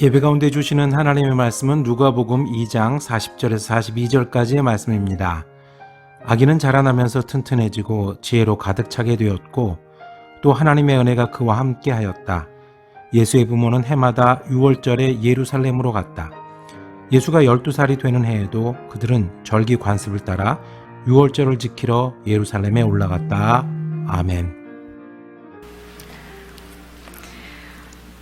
예배 가운데 주시는 하나님의 말씀은 누가복음 2장 40절에서 42절까지의 말씀입니다. 아기는 자라나면서 튼튼해지고 지혜로 가득 차게 되었고 또 하나님의 은혜가 그와 함께 하였다. 예수의 부모는 해마다 6월절에 예루살렘으로 갔다. 예수가 12살이 되는 해에도 그들은 절기 관습을 따라 6월절을 지키러 예루살렘에 올라갔다. 아멘.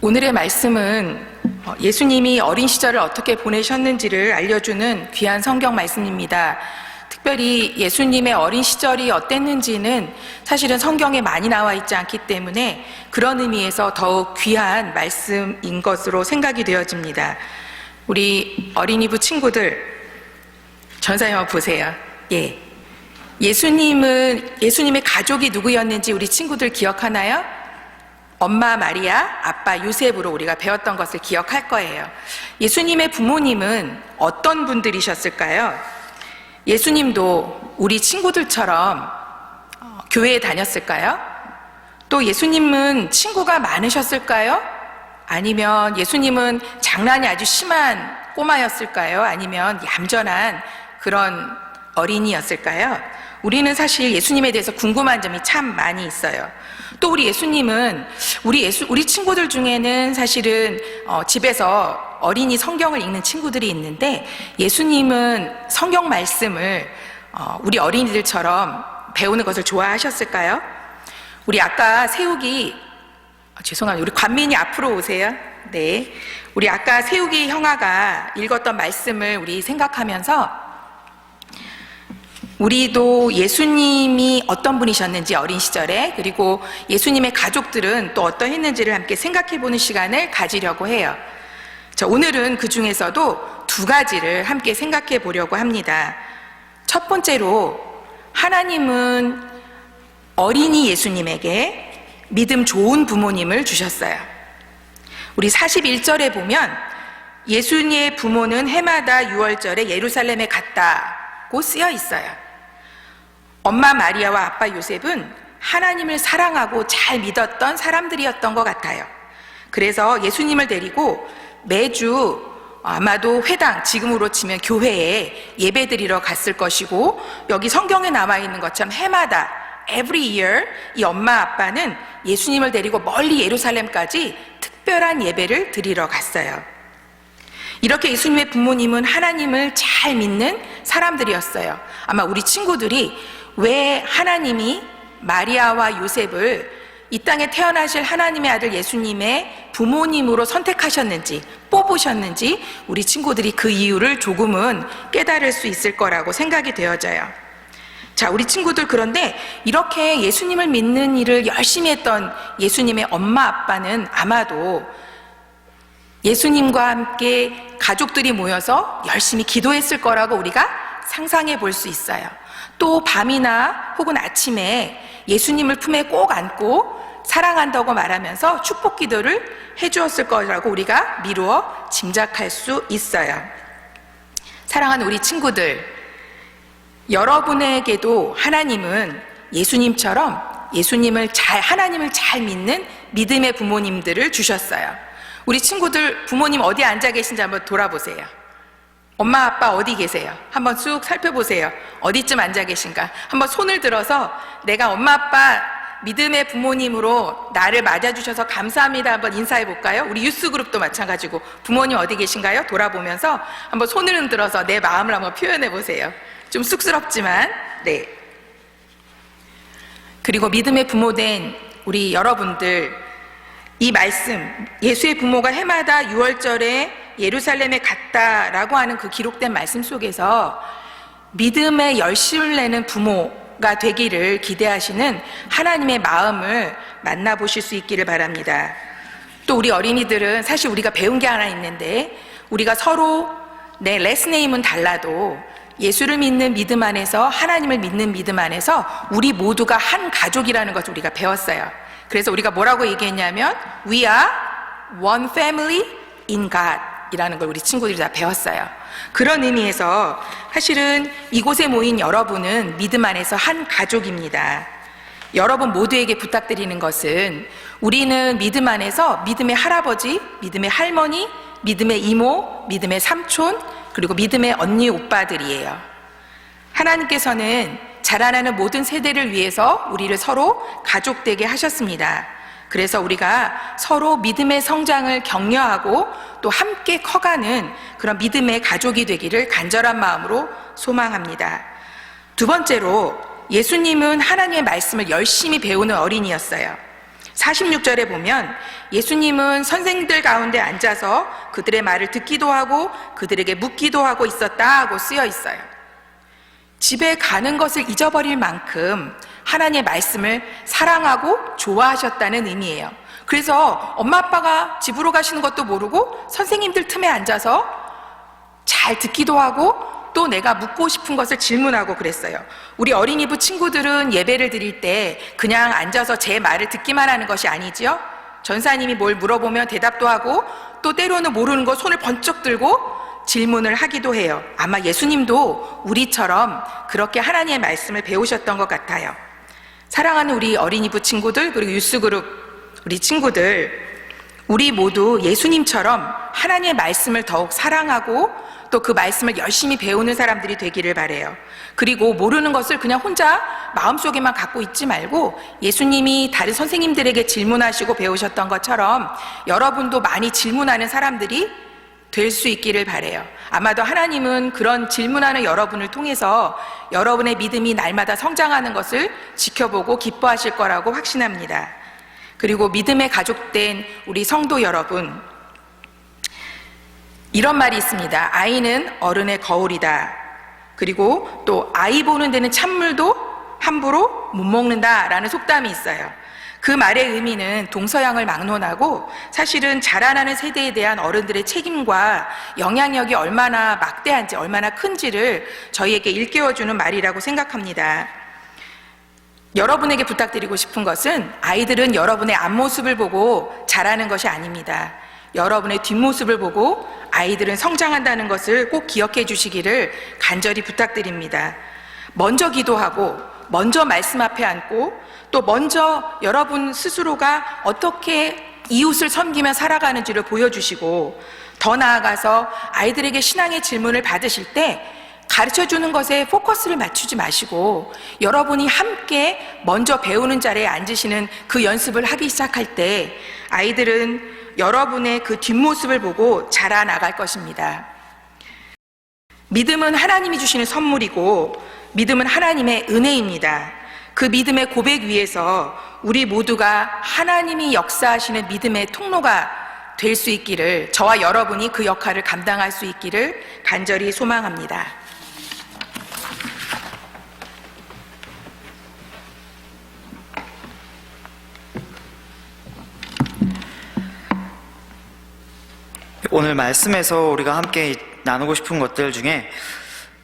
오늘의 말씀은 어, 예수님이 어린 시절을 어떻게 보내셨는지를 알려주는 귀한 성경 말씀입니다. 특별히 예수님의 어린 시절이 어땠는지는 사실은 성경에 많이 나와 있지 않기 때문에 그런 의미에서 더욱 귀한 말씀인 것으로 생각이 되어집니다. 우리 어린이부 친구들, 전사님 보세요. 예. 예수님은, 예수님의 가족이 누구였는지 우리 친구들 기억하나요? 엄마 마리아, 아빠 요셉으로 우리가 배웠던 것을 기억할 거예요. 예수님의 부모님은 어떤 분들이셨을까요? 예수님도 우리 친구들처럼 어, 교회에 다녔을까요? 또 예수님은 친구가 많으셨을까요? 아니면 예수님은 장난이 아주 심한 꼬마였을까요? 아니면 얌전한 그런 어린이였을까요? 우리는 사실 예수님에 대해서 궁금한 점이 참 많이 있어요. 또 우리 예수님은 우리 예수 우리 친구들 중에는 사실은 어, 집에서 어린이 성경을 읽는 친구들이 있는데 예수님은 성경 말씀을 어, 우리 어린이들처럼 배우는 것을 좋아하셨을까요? 우리 아까 세욱이 아, 죄송합니다. 우리 관민이 앞으로 오세요. 네. 우리 아까 세욱이 형아가 읽었던 말씀을 우리 생각하면서 우리도 예수님이 어떤 분이셨는지 어린 시절에 그리고 예수님의 가족들은 또 어떠했는지를 함께 생각해 보는 시간을 가지려고 해요. 자, 오늘은 그 중에서도 두 가지를 함께 생각해 보려고 합니다. 첫 번째로 하나님은 어린이 예수님에게 믿음 좋은 부모님을 주셨어요. 우리 41절에 보면 예수님의 부모는 해마다 6월절에 예루살렘에 갔다고 쓰여 있어요. 엄마 마리아와 아빠 요셉은 하나님을 사랑하고 잘 믿었던 사람들이었던 것 같아요. 그래서 예수님을 데리고 매주 아마도 회당, 지금으로 치면 교회에 예배 드리러 갔을 것이고, 여기 성경에 나와 있는 것처럼 해마다, every year, 이 엄마 아빠는 예수님을 데리고 멀리 예루살렘까지 특별한 예배를 드리러 갔어요. 이렇게 예수님의 부모님은 하나님을 잘 믿는 사람들이었어요. 아마 우리 친구들이 왜 하나님이 마리아와 요셉을 이 땅에 태어나실 하나님의 아들 예수님의 부모님으로 선택하셨는지 뽑으셨는지 우리 친구들이 그 이유를 조금은 깨달을 수 있을 거라고 생각이 되어져요. 자, 우리 친구들 그런데 이렇게 예수님을 믿는 일을 열심히 했던 예수님의 엄마 아빠는 아마도 예수님과 함께 가족들이 모여서 열심히 기도했을 거라고 우리가 상상해 볼 수 있어요. 또 밤이나 혹은 아침에 예수님을 품에 꼭 안고 사랑한다고 말하면서 축복 기도를 해 주었을 거라고 우리가 미루어 짐작할 수 있어요. 사랑하는 우리 친구들, 여러분에게도 하나님은 예수님처럼 예수님을 잘, 하나님을 잘 믿는 믿음의 부모님들을 주셨어요. 우리 친구들 부모님 어디 앉아 계신지 한번 돌아보세요. 엄마 아빠 어디 계세요? 한번 쑥 살펴보세요. 어디쯤 앉아 계신가? 한번 손을 들어서 내가 엄마 아빠 믿음의 부모님으로 나를 맞아주셔서 감사합니다. 한번 인사해 볼까요? 우리 유스 그룹도 마찬가지고 부모님 어디 계신가요? 돌아보면서 한번 손을 흔들어서 내 마음을 한번 표현해 보세요. 좀 쑥스럽지만 네. 그리고 믿음의 부모된 우리 여러분들 이 말씀 예수의 부모가 해마다 6월절에 예루살렘에 갔다라고 하는 그 기록된 말씀 속에서 믿음의 열심을 내는 부모가 되기를 기대하시는 하나님의 마음을 만나보실 수 있기를 바랍니다. 또 우리 어린이들은 사실 우리가 배운 게 하나 있는데 우리가 서로 내 레스네임은 달라도 예수를 믿는 믿음 안에서 하나님을 믿는 믿음 안에서 우리 모두가 한 가족이라는 것을 우리가 배웠어요. 그래서 우리가 뭐라고 얘기했냐면 We are one family in God 이라는 걸 우리 친구들이 다 배웠어요. 그런 의미에서 사실은 이곳에 모인 여러분은 믿음 안에서 한 가족입니다. 여러분 모두에게 부탁드리는 것은 우리는 믿음 안에서 믿음의 할아버지, 믿음의 할머니, 믿음의 이모, 믿음의 삼촌, 그리고 믿음의 언니, 오빠들이에요. 하나님께서는 자라나는 모든 세대를 위해서 우리를 서로 가족 되게 하셨습니다. 그래서 우리가 서로 믿음의 성장을 격려하고 또 함께 커가는 그런 믿음의 가족이 되기를 간절한 마음으로 소망합니다. 두 번째로 예수님은 하나님의 말씀을 열심히 배우는 어린이였어요. 46절에 보면 예수님은 선생들 가운데 앉아서 그들의 말을 듣기도 하고 그들에게 묻기도 하고 있었다 하고 쓰여 있어요. 집에 가는 것을 잊어버릴 만큼 하나님의 말씀을 사랑하고 좋아하셨다는 의미예요. 그래서 엄마 아빠가 집으로 가시는 것도 모르고 선생님들 틈에 앉아서 잘 듣기도 하고 또 내가 묻고 싶은 것을 질문하고 그랬어요. 우리 어린이부 친구들은 예배를 드릴 때 그냥 앉아서 제 말을 듣기만 하는 것이 아니지요. 전사님이 뭘 물어보면 대답도 하고 또 때로는 모르는 거 손을 번쩍 들고 질문을 하기도 해요. 아마 예수님도 우리처럼 그렇게 하나님의 말씀을 배우셨던 것 같아요. 사랑하는 우리 어린이부 친구들 그리고 유스그룹 우리 친구들 우리 모두 예수님처럼 하나님의 말씀을 더욱 사랑하고 또 그 말씀을 열심히 배우는 사람들이 되기를 바래요. 그리고 모르는 것을 그냥 혼자 마음속에만 갖고 있지 말고 예수님이 다른 선생님들에게 질문하시고 배우셨던 것처럼 여러분도 많이 질문하는 사람들이 될 수 있기를 바래요. 아마도 하나님은 그런 질문하는 여러분을 통해서 여러분의 믿음이 날마다 성장하는 것을 지켜보고 기뻐하실 거라고 확신합니다. 그리고 믿음의 가족된 우리 성도 여러분, 이런 말이 있습니다. 아이는 어른의 거울이다. 그리고 또 아이 보는 데는 찬물도 함부로 못 먹는다라는 속담이 있어요. 그 말의 의미는 동서양을 막론하고 사실은 자라나는 세대에 대한 어른들의 책임과 영향력이 얼마나 막대한지 얼마나 큰지를 저희에게 일깨워주는 말이라고 생각합니다. 여러분에게 부탁드리고 싶은 것은 아이들은 여러분의 앞모습을 보고 자라는 것이 아닙니다. 여러분의 뒷모습을 보고 아이들은 성장한다는 것을 꼭 기억해 주시기를 간절히 부탁드립니다. 먼저 기도하고, 먼저 말씀 앞에 앉고, 또 먼저 여러분 스스로가 어떻게 이웃을 섬기며 살아가는지를 보여주시고, 더 나아가서 아이들에게 신앙의 질문을 받으실 때 가르쳐 주는 것에 포커스를 맞추지 마시고 여러분이 함께 먼저 배우는 자리에 앉으시는 그 연습을 하기 시작할 때 아이들은 여러분의 그 뒷모습을 보고 자라나갈 것입니다. 믿음은 하나님이 주시는 선물이고 믿음은 하나님의 은혜입니다. 그 믿음의 고백 위에서 우리 모두가 하나님이 역사하시는 믿음의 통로가 될 수 있기를 저와 여러분이 그 역할을 감당할 수 있기를 간절히 소망합니다. 오늘 말씀에서 우리가 함께 나누고 싶은 것들 중에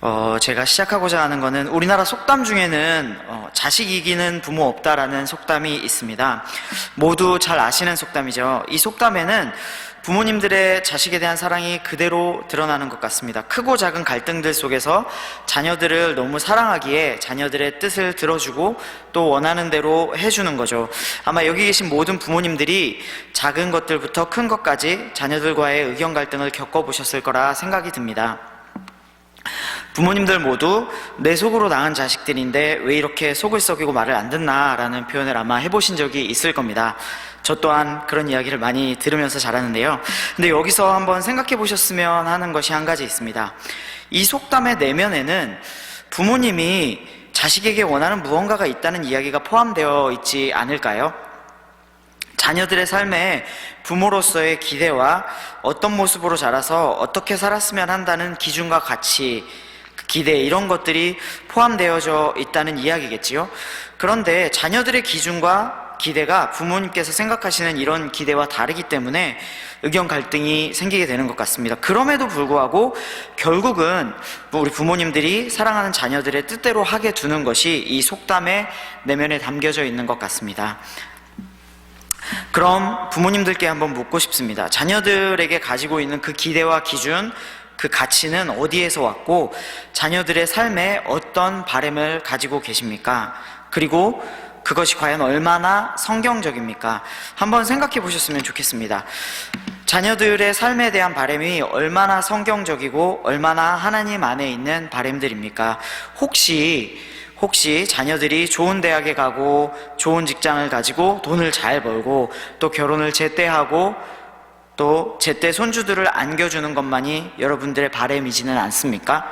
어, 제가 시작하고자 하는 것은 우리나라 속담 중에는 어, 자식 이기는 부모 없다라는 속담이 있습니다. 모두 잘 아시는 속담이죠. 이 속담에는 부모님들의 자식에 대한 사랑이 그대로 드러나는 것 같습니다. 크고 작은 갈등들 속에서 자녀들을 너무 사랑하기에 자녀들의 뜻을 들어주고 또 원하는 대로 해주는 거죠. 아마 여기 계신 모든 부모님들이 작은 것들부터 큰 것까지 자녀들과의 의견 갈등을 겪어보셨을 거라 생각이 듭니다. 부모님들 모두 내 속으로 낳은 자식들인데 왜 이렇게 속을 썩이고 말을 안 듣나 라는 표현을 아마 해보신 적이 있을 겁니다. 저 또한 그런 이야기를 많이 들으면서 자랐는데요. 근데 여기서 한번 생각해 보셨으면 하는 것이 한 가지 있습니다. 이 속담의 내면에는 부모님이 자식에게 원하는 무언가가 있다는 이야기가 포함되어 있지 않을까요? 자녀들의 삶에 부모로서의 기대와 어떤 모습으로 자라서 어떻게 살았으면 한다는 기준과 가치, 그 기대 이런 것들이 포함되어져 있다는 이야기겠지요. 그런데 자녀들의 기준과 기대가 부모님께서 생각하시는 이런 기대와 다르기 때문에 의견 갈등이 생기게 되는 것 같습니다. 그럼에도 불구하고 결국은 우리 부모님들이 사랑하는 자녀들의 뜻대로 하게 두는 것이 이 속담의 내면에 담겨져 있는 것 같습니다. 그럼 부모님들께 한번 묻고 싶습니다. 자녀들에게 가지고 있는 그 기대와 기준, 그 가치는 어디에서 왔고, 자녀들의 삶에 어떤 바램을 가지고 계십니까? 그리고 그것이 과연 얼마나 성경적입니까? 한번 생각해 보셨으면 좋겠습니다. 자녀들의 삶에 대한 바램이 얼마나 성경적이고 얼마나 하나님 안에 있는 바램들입니까? 혹시 혹시 자녀들이 좋은 대학에 가고 좋은 직장을 가지고 돈을 잘 벌고 또 결혼을 제때 하고 또 제때 손주들을 안겨주는 것만이 여러분들의 바램이지는 않습니까?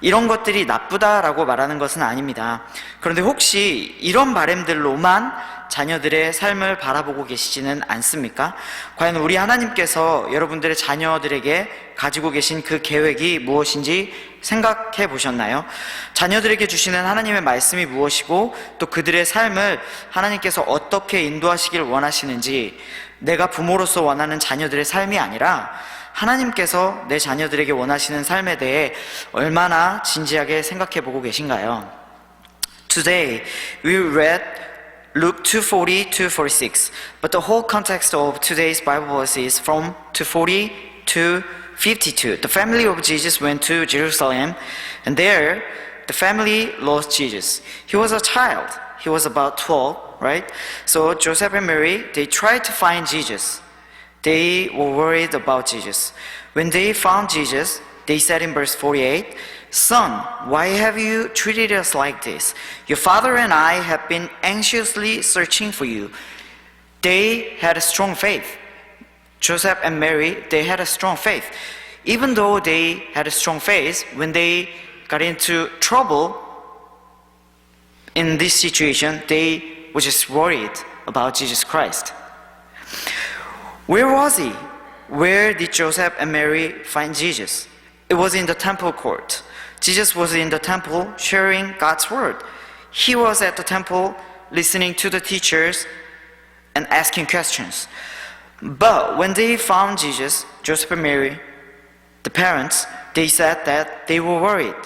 이런 것들이 나쁘다라고 말하는 것은 아닙니다. 그런데 혹시 이런 바램들로만 자녀들의 삶을 바라보고 계시지는 않습니까? 과연 우리 하나님께서 여러분들의 자녀들에게 가지고 계신 그 계획이 무엇인지 생각해 보셨나요? 자녀들에게 주시는 하나님의 말씀이 무엇이고 또 그들의 삶을 하나님께서 어떻게 인도하시길 원하시는지 내가 부모로서 원하는 자녀들의 삶이 아니라 하나님께서 내 자녀들에게 원하시는 삶에 대해 얼마나 진지하게 생각해 보고 계신가요? Today we read Luke 240 to 46, but the whole context of today's Bible verse is from 240 to 52. The family of Jesus went to Jerusalem, and there the family lost Jesus. He was a child. He was about 12, right? So Joseph and Mary, they tried to find Jesus. They were worried about Jesus. When they found Jesus, they said in verse 48, Son, why have you treated us like this? Your father and I have been anxiously searching for you. They had a strong faith. Joseph and Mary, they had a strong faith. Even though they had a strong faith, when they got into trouble in this situation, they were just worried about Jesus Christ. Where was he? Where did Joseph and Mary find Jesus? It was in the temple court. Jesus was in the temple sharing God's word. He was at the temple listening to the teachers and asking questions. But when they found Jesus, Joseph and Mary, the parents, they said that they were worried.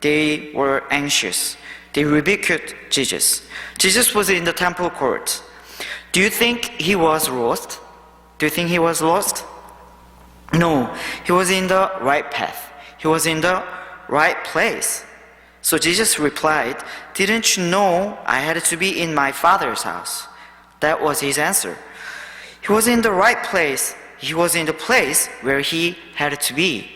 They were anxious. They rebuked Jesus. Jesus was in the temple court. Do you think he was lost? Do you think he was lost? No, he was in the right path. He was in the right place. So Jesus replied, Didn't you know I had to be in my Father's house? That was his answer. He was in the right place. He was in the place where he had to be.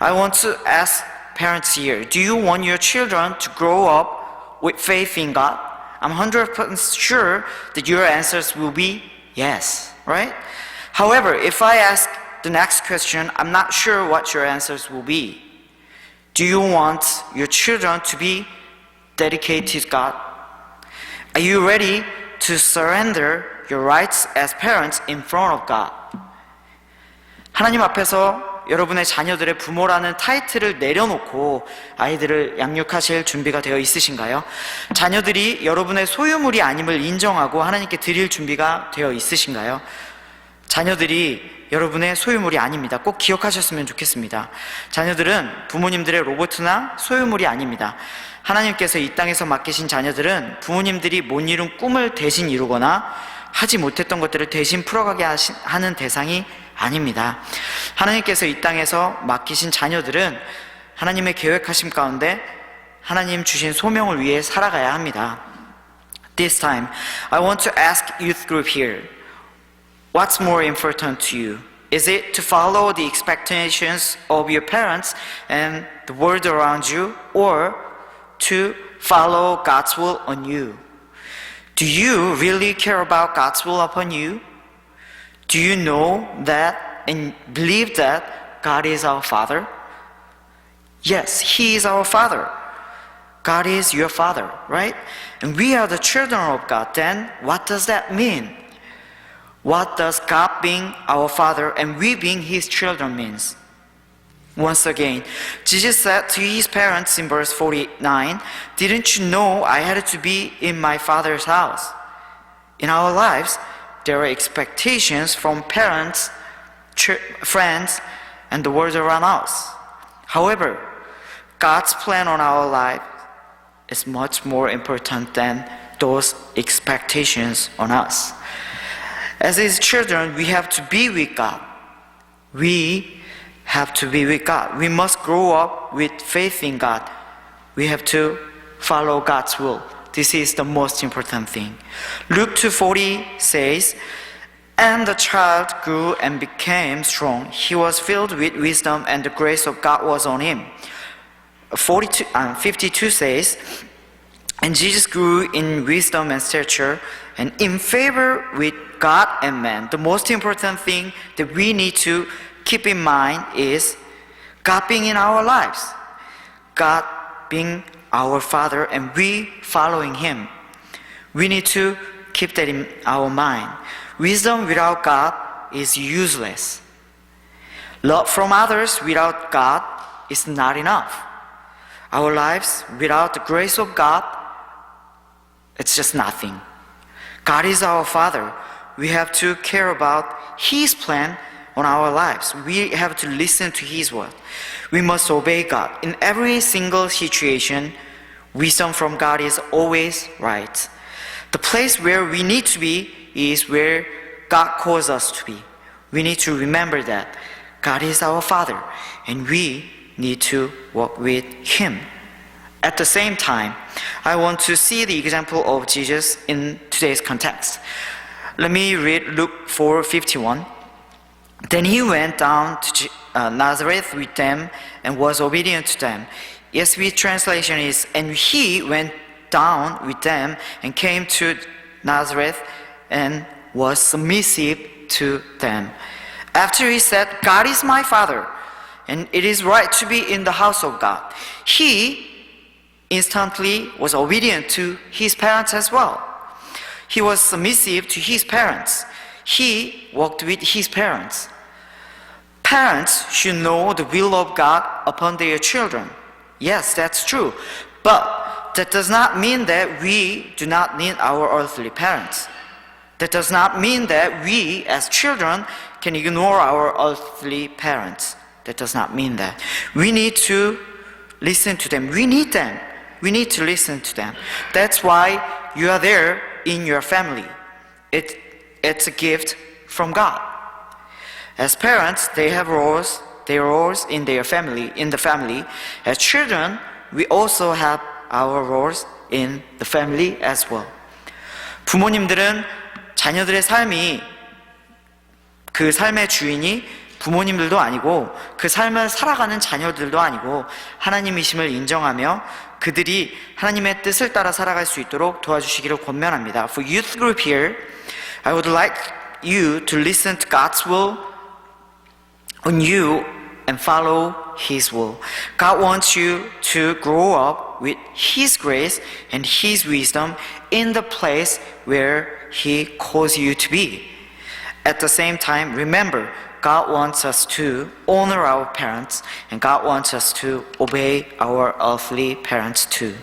I want to ask parents here do you want your children to grow up with faith in God? I'm 100% sure that your answers will be yes, right? However, if I ask the next question, I'm not sure what your answers will be. Do you want your children to be dedicated to God? Are you ready to surrender your rights as parents in front of God? 하나님 앞에서 여러분의 자녀들의 부모라는 타이틀을 내려놓고 아이들을 양육하실 준비가 되어 있으신가요? 자녀들이 여러분의 소유물이 아님을 인정하고 하나님께 드릴 준비가 되어 있으신가요? 자녀들이 여러분의 소유물이 아닙니다. 꼭 기억하셨으면 좋겠습니다. 자녀들은 부모님들의 로봇이나 소유물이 아닙니다. 하나님께서 이 땅에서 맡기신 자녀들은 부모님들이 못 이룬 꿈을 대신 이루거나 하지 못했던 것들을 대신 풀어가게 하는 대상이 아닙니다. 하나님께서 이 땅에서 맡기신 자녀들은 하나님의 계획하심 가운데 하나님 주신 소명을 위해 살아가야 합니다. This time, I want to ask youth group here. What's more important to you? Is it to follow the expectations of your parents and the world around you, or to follow God's will on you? Do you really care about God's will upon you? Do you know that and believe that God is our Father? Yes, He is our Father. God is your Father, right? And we are the children of God. Then what does that mean? What does God being our Father and we being His children means? Once again, Jesus said to his parents in verse 49, Didn't you know I had to be in my Father's house? In our lives, there are expectations from parents, friends, and the world around us. However, God's plan on our life is much more important than those expectations on us. As His children, we have to be with God. We have to be with God. We must grow up with faith in God. We have to follow God's will. This is the most important thing. Luke 2:40 says, And the child grew and became strong. He was filled with wisdom, and the grace of God was on him. 42, um, 52 says, And Jesus grew in wisdom and stature and in favor with God and man. The most important thing that we need to keep in mind is God being in our lives, God being our Father, and we following Him. We need to keep that in our mind. Wisdom without God is useless. Love from others without God is not enough. Our lives without the grace of God, it's just nothing. God is our Father. We have to care about His plan on our lives. We have to listen to His word. We must obey God. In every single situation, wisdom from God is always right. The place where we need to be is where God calls us to be. We need to remember that God is our Father and we need to walk with Him. At the same time, I want to see the example of Jesus in today's context. Let me read Luke 4:51. Then he went down to uh, Nazareth with them and was obedient to them. ESV translation is, and he went down with them and came to Nazareth and was submissive to them. After he said, God is my father, and it is right to be in the house of God, he instantly was obedient to his parents as well. He was submissive to his parents. He walked with his parents. Parents should know the will of God upon their children. Yes, that's true. But that does not mean that we do not need our earthly parents. That does not mean that we, as children, can ignore our earthly parents. That does not mean that. We need to listen to them. We need them. We need to listen to them. That's why you are there in your family. It, it's a gift from God. As parents, they have roles, their roles in their family, in the family. As children, we also have our roles in the family as well. 부모님들은 자녀들의 삶이 그 삶의 주인이 부모님들도 아니고 그 삶을 살아가는 자녀들도 아니고 하나님이심을 인정하며 그들이 하나님의 뜻을 따라 살아갈 수 있도록 도와주시기를 권면합니다. For youth group here, I would like you to listen to God's will on you and follow His will. God wants you to grow up with His grace and His wisdom in the place where He calls you to be. At the same time, remember, God wants us to honor our parents and God wants us to obey our earthly parents too.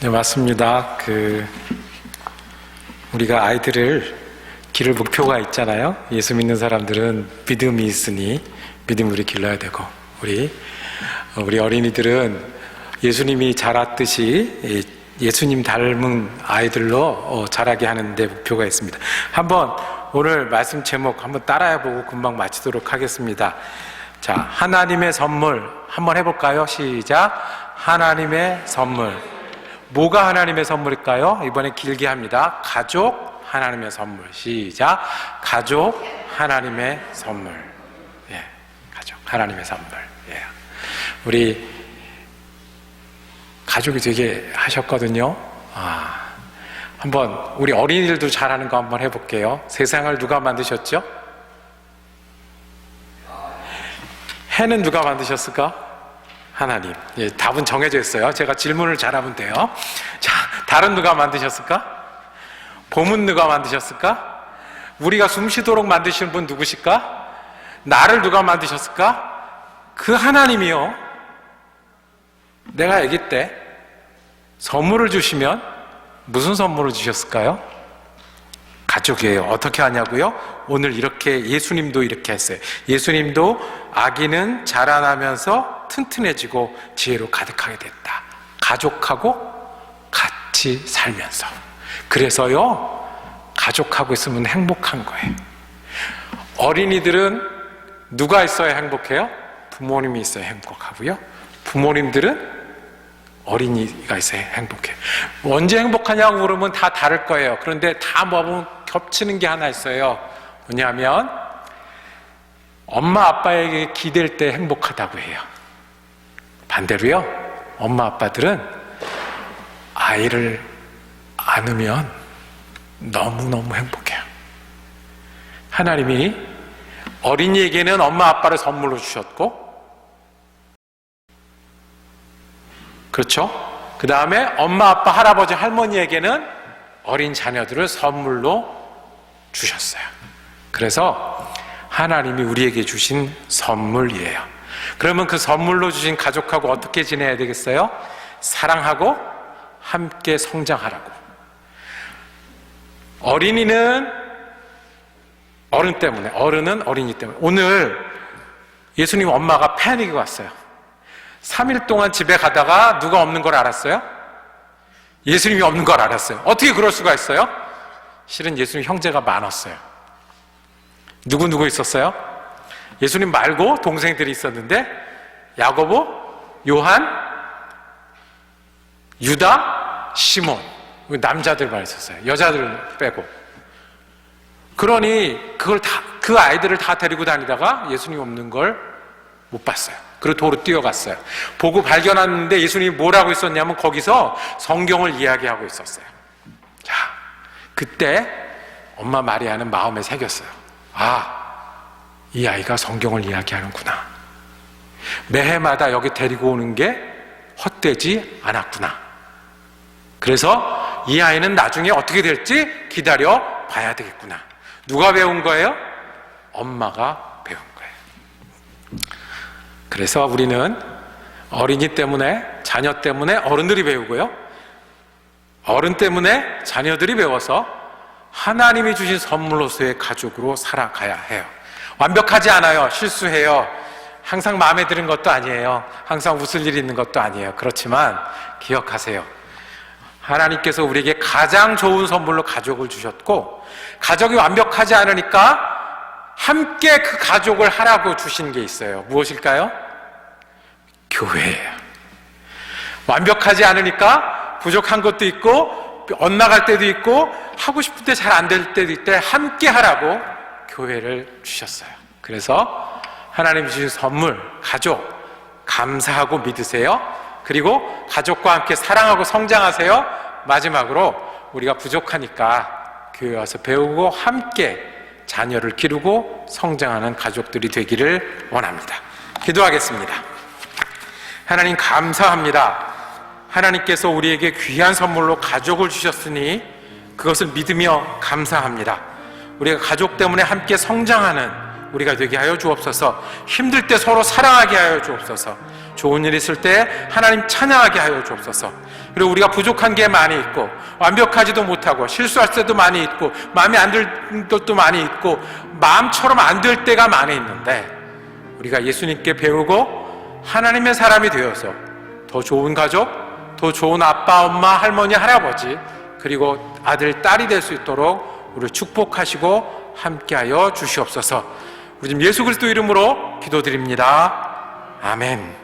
네, 맞습니다. 그 우리가 아이들을 기를 목표가 있잖아요. 예수 믿는 사람들은 믿음이 있으니 믿음으로 길러야 되고 우리 어, 우리 어린이들은 예수님이 자랐듯이 이 예수님 닮은 아이들로 어, 자라게 하는 데 목표가 있습니다. 한번 오늘 말씀 제목 한번 따라해 보고 금방 마치도록 하겠습니다. 자, 하나님의 선물 한번 해 볼까요? 시작. 하나님의 선물. 뭐가 하나님의 선물일까요? 이번에 길게 합니다. 가족 하나님의 선물. 시작. 가족 하나님의 선물. 예. 가족 하나님의 선물. 예. 우리 가족이 되게 하셨거든요. 아. 한번 우리 어린이들도 잘하는 거 한번 해볼게요. 세상을 누가 만드셨죠? 해는 누가 만드셨을까? 하나님. 예, 답은 정해져 있어요. 제가 질문을 잘하면 돼요. 자, 달은 누가 만드셨을까? 봄은 누가 만드셨을까? 우리가 숨 쉬도록 만드신 분 누구실까? 나를 누가 만드셨을까? 그 하나님이요. 내가 아기 때 선물을 주시면 무슨 선물을 주셨을까요? 가족이에요. 어떻게 하냐고요? 오늘 이렇게 예수님도 이렇게 했어요. 예수님도 아기는 자라나면서 튼튼해지고 지혜로 가득하게 됐다. 가족하고 같이 살면서. 그래서요, 가족하고 있으면 행복한 거예요. 어린이들은 누가 있어야 행복해요? 부모님이 있어야 행복하고요. 부모님들은 어린이가 있어야 행복해. 언제 행복하냐고 물으면 다 다를 거예요. 그런데 다 먹으면 겹치는 게 하나 있어요. 뭐냐면 엄마 아빠에게 기댈 때 행복하다고 해요. 반대로요. 엄마 아빠들은 아이를 안으면 너무너무 행복해요. 하나님이 어린이에게는 엄마 아빠를 선물로 주셨고 그렇죠? 그 다음에 엄마, 아빠, 할아버지, 할머니에게는 어린 자녀들을 선물로 주셨어요. 그래서 하나님이 우리에게 주신 선물이에요. 그러면 그 선물로 주신 가족하고 어떻게 지내야 되겠어요? 사랑하고 함께 성장하라고. 어린이는 어른 때문에, 어른은 어린이 때문에. 오늘 예수님 엄마가 패닉이 왔어요. 3일 동안 집에 가다가 누가 없는 걸 알았어요? 예수님이 없는 걸 알았어요. 어떻게 그럴 수가 있어요? 실은 예수님 형제가 많았어요. 누구 누구 있었어요? 예수님 말고 동생들이 있었는데 야고보, 요한, 유다, 시몬 남자들만 있었어요. 여자들 빼고. 그러니 그걸 다 그 아이들을 다 데리고 다니다가 예수님 없는 걸 못 봤어요. 그리고 도로 뛰어갔어요. 보고 발견하는데 예수님이 뭐라고 있었냐면 거기서 성경을 이야기하고 있었어요. 자, 그때 엄마 마리아는 마음에 새겼어요. 아, 이 아이가 성경을 이야기하는구나. 매해마다 여기 데리고 오는 게 헛되지 않았구나. 그래서 이 아이는 나중에 어떻게 될지 기다려 봐야 되겠구나. 누가 배운 거예요? 엄마가. 그래서 우리는 어린이 때문에, 자녀 때문에 어른들이 배우고요. 어른 때문에 자녀들이 배워서 하나님이 주신 선물로서의 가족으로 살아가야 해요. 완벽하지 않아요. 실수해요. 항상 마음에 드는 것도 아니에요. 항상 웃을 일이 있는 것도 아니에요. 그렇지만 기억하세요. 하나님께서 우리에게 가장 좋은 선물로 가족을 주셨고, 가족이 완벽하지 않으니까 함께 그 가족을 하라고 주신 게 있어요. 무엇일까요? 교회예요. 완벽하지 않으니까 부족한 것도 있고, 엇나갈 때도 있고, 하고 싶을 때잘안 될 때도 있때 함께 하라고 교회를 주셨어요. 그래서 하나님 주신 선물, 가족, 감사하고 믿으세요. 그리고 가족과 함께 사랑하고 성장하세요. 마지막으로 우리가 부족하니까 교회 와서 배우고 함께 자녀를 기르고 성장하는 가족들이 되기를 원합니다. 기도하겠습니다. 하나님 감사합니다. 하나님께서 우리에게 귀한 선물로 가족을 주셨으니 그것을 믿으며 감사합니다. 우리가 가족 때문에 함께 성장하는 우리가 되게 하여 주옵소서. 힘들 때 서로 사랑하게 하여 주옵소서. 좋은 일 있을 때 하나님 찬양하게 하여 주옵소서. 그리고 우리가 부족한 게 많이 있고 완벽하지도 못하고 실수할 때도 많이 있고 마음에 안 들 것도 많이 있고 마음처럼 안 될 때가 많이 있는데 우리가 예수님께 배우고 하나님의 사람이 되어서 더 좋은 가족, 더 좋은 아빠, 엄마, 할머니, 할아버지 그리고 아들, 딸이 될 수 있도록 우리를 축복하시고 함께하여 주시옵소서. 우리 지금 예수 그리스도 이름으로 기도드립니다. 아멘.